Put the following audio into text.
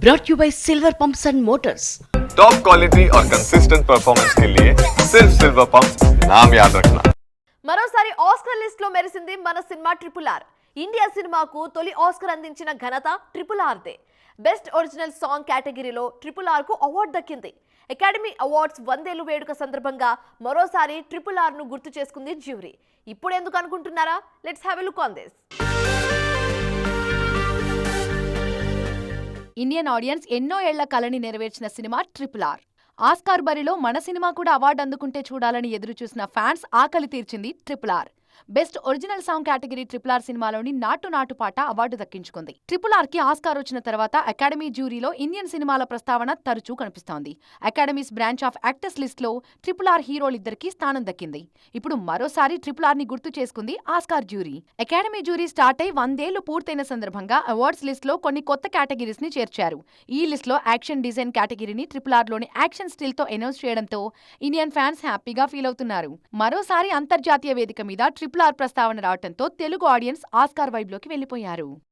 brought you by Silver Pumps and Motors. Top quality और consistent performance के लिए सिर्फ सिल्वर पंप नाम याद रखना మరోసారి ఆస్కర్ లిస్ట్ లో మెరిసింది మన సినిమా ట్రిపుల్ ఆర్ ఇండియా సినిమాకు తొలి ఆస్కర్ అందించిన ఘనత ట్రిపుల్ ఆర్దే బెస్ట్ ఒరిజినల్ సాంగ్ కేటగిరీలో ట్రిపుల్ ఆర్ కు అవార్డు దక్కింది అకాడమీ అవార్డ్స్ వందేలు వేడుక సందర్భంగా మరోసారి ట్రిపుల్ ఆర్ ను గుర్తు చేసుకుంది జ్యూరీ ఇప్పుడు ఎందుకు అనుకుంటున్నారా let's have a look on this Indian audience ఎన్నో ఏళ్ళ కలని నెరవేర్చిన సినిమా ట్రిపుల్ ఆర్. ఆస్కార్ బరిలో మన సినిమా కూడా అవార్డు అందుకుంటే చూడాలని ఎదురుచూసిన ఫ్యాన్స్ ఆకలి తీర్చింది triple R. Best original song category triple R సినిమాలోని నాటు నాటు పాట అవార్డు దక్కించుకుంది. ట్రిపుల్ ఆర్కి ఆస్కార్ వచ్చిన తర్వాత అకాడమీ జ్యూరీలో ఇండియన్ సినిమాల ప్రస్తావన తరచూ కనిపిస్తోంది. అకాడమీస్ బ్రాంచ్ ఆఫ్ యాక్టర్స్ లిస్ట్లో ట్రిపుల్ ఆర్ హీరోలిద్దరికి స్థానం దక్కింది. ఇప్పుడు మరోసారి ట్రిపుల్ ఆర్ని గుర్తు చేసుకుంది Oscar jury. Academy jury start అయి వందేళ్ళు పూర్తయిన సందర్భంగా అవార్డ్స్ లిస్ట్లో కొన్ని కొత్త కేటగిరీస్ని చేర్చారు. ఈ లిస్ట్లో యాక్షన్ డిజైన్ కేటగిరీని ట్రిపుల్ ఆర్లోని యాక్షన్ స్టిల్తో అనౌన్స్ చేయడంతో ఇండియన్ ఫ్యాన్స్ హ్యాపీగా ఫీల్ అవుతున్నారు. మరోసారి అంతర్జాతీయ వేదిక మీద ట్రిపుల్ ఆర్ ప్రస్తావన రావడంతో తెలుగు ఆడియన్స్ ఆస్కార్ వైబ్లోకి వెళ్ళిపోయారు